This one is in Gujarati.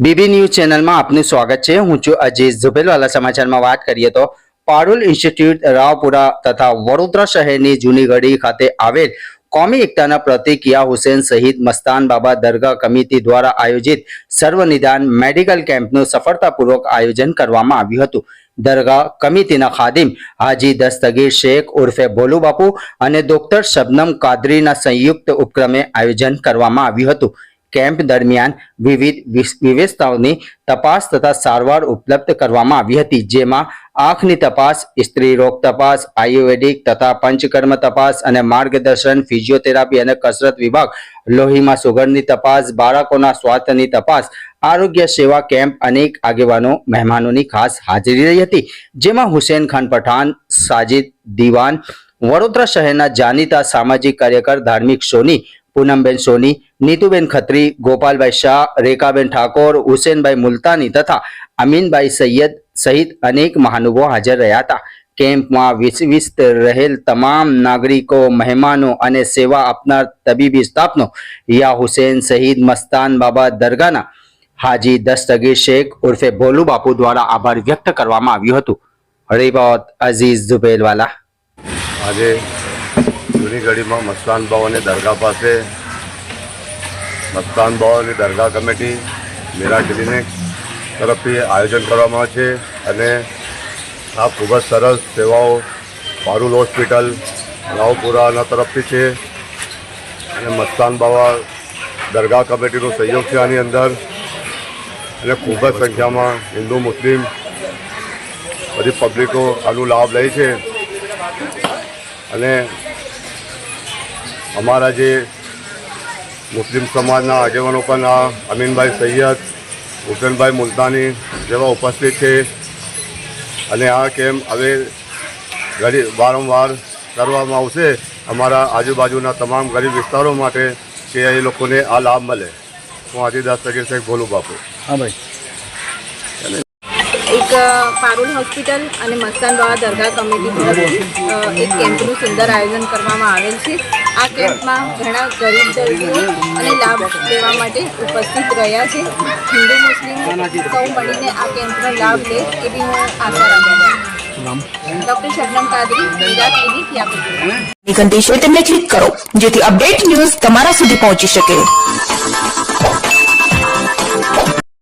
બીબી ન્યૂઝ ચેનલમાં આપનું સ્વાગત છે. હું છું અજીત ઝુબેલવાલા. સમાચારમાં વાત કરીએ તો પારુલ ઇન્સ્ટિટ્યૂટ રાવપુરા તથા વડોદરા શહેરની જૂની ખાતે આવેલ કોમી એકતાના પ્રતિક યા હુસેન શહીદ મસ્તાન બાબા દરગાહ કમિટી દ્વારા આયોજિત સર્વનિદાન મેડિકલ કેમ્પનું સફળતાપૂર્વક આયોજન કરવામાં આવ્યું હતું. દરગાહ કમિટીના ખાદિમ હાજી દસ્તગીર શેખ ઉર્ફે ભોલુ બાપુ અને ડોક્ટર શબનમ કાદરીના સંયુક્ત ઉપક્રમે આયોજન કરવામાં આવ્યું હતું. કેમ્પ દરમિયાન વિવિધ વિસ- તપાસ તથા સારવાર ઉપલબ્ધ કરવામાં આવી હતી, જેમાં આંખની તપાસ, સ્ત્રી તપાસ, આયુર્વેદિક તથા પંચકર્મ તપાસ અને માર્ગદર્શન, ફિઝિયોથેરાપી અને કસરત વિભાગ, લોહીમાં સુગરની તપાસ, બાળકોના સ્વાસ્થ્યની તપાસ, આરોગ્ય સેવા કેમ્પ, અનેક આગેવાનો, મહેમાનોની ખાસ હાજરી રહી હતી, જેમાં હુસેન ખાન પઠાણ, સાજિદ દીવાન, વડોદરા શહેરના જાણીતા સામાજિક કાર્યકર, ધાર્મિક સોની પૂનમબેન સોની, નીતુબેન ખત્રી, ગોપાલભાઈ શાહ, રેખાબેન ઠાકોર, હુસેનભાઈ મુલતાની તથા અમીનભાઈ સૈયદ સહિત અનેક મહાનુભાવો હાજર રહ્યા હતા. કેમ્પમાં વિસ્ત રહેલ તમામ નાગરિકો, મહેમાનો અને સેવા આપનાર તબીબી સ્ટાફનો યા હુસેન શહીદ મસ્તાન બાબા દરગાહના હાજી દસ્તગીર શેખ ઉર્ફે ભોલુ બાપુ દ્વારા આભાર વ્યક્ત કરવામાં આવ્યું હતું. રિપોર્ટ અઝીઝ ઝુબેલવાલા. આજે જૂની ઘડીમાં મસ્તાન બાવાની દરગાહ પાસે. મસ્તાન બાવાની દરગાહ કમિટી મીરા ક્લિનિક તરફથી આયોજન કરવામાં આવે છે અને આ ખૂબ જ સરસ સેવાઓ પારુલ હોસ્પિટલ, રાવપુરાના તરફથી છે. અને મસ્તાન બાવા દરગાહ કમિટીનો સહયોગ છે આની અંદર. અને ખૂબ જ સંખ્યામાં હિન્દુ, મુસ્લિમ બધી પબ્લિકો આનો લાભ લે છે. અને અમારા જે મુસ્લિમ સમાજના આગેવાનો પણ આ અમીનભાઈ સૈયદ હુસેનભાઈ મુલતાની જેવા ઉપસ્થિત છે. અને આ કેમ્પ હવે ગરીબ વારંવાર કરવામાં આવશે, અમારા આજુબાજુના તમામ ગરીબ વિસ્તારો માટે કે એ લોકોને આ લાભ મળે. હું આદિદાસ તગીર શેખ ભોલું બાપુ. હા ભાઈ. એક પારુલ હોસ્પિટલ અને મસ્તાન બાવા દરગાહ કમિટી અ, એક કેમ્પનું સુંદર આયોજન કરવામાં આવેલ છે. આ કેમ્પમાં ઘણા ગરીબ દર્દીઓ અને લાભ લેવા માટે ઉપસ્થિત રહ્યા છે. હિન્દુ મુસ્લિમ સૌ મળીને આ કેમ્પનો લાભ લે એવી હું આશા રાખું ડૉક્ટર શબનમ કાદરી ક્લિક કરો જેથી અપડેટ ન્યૂઝ તમારા સુધી પહોંચી શકે.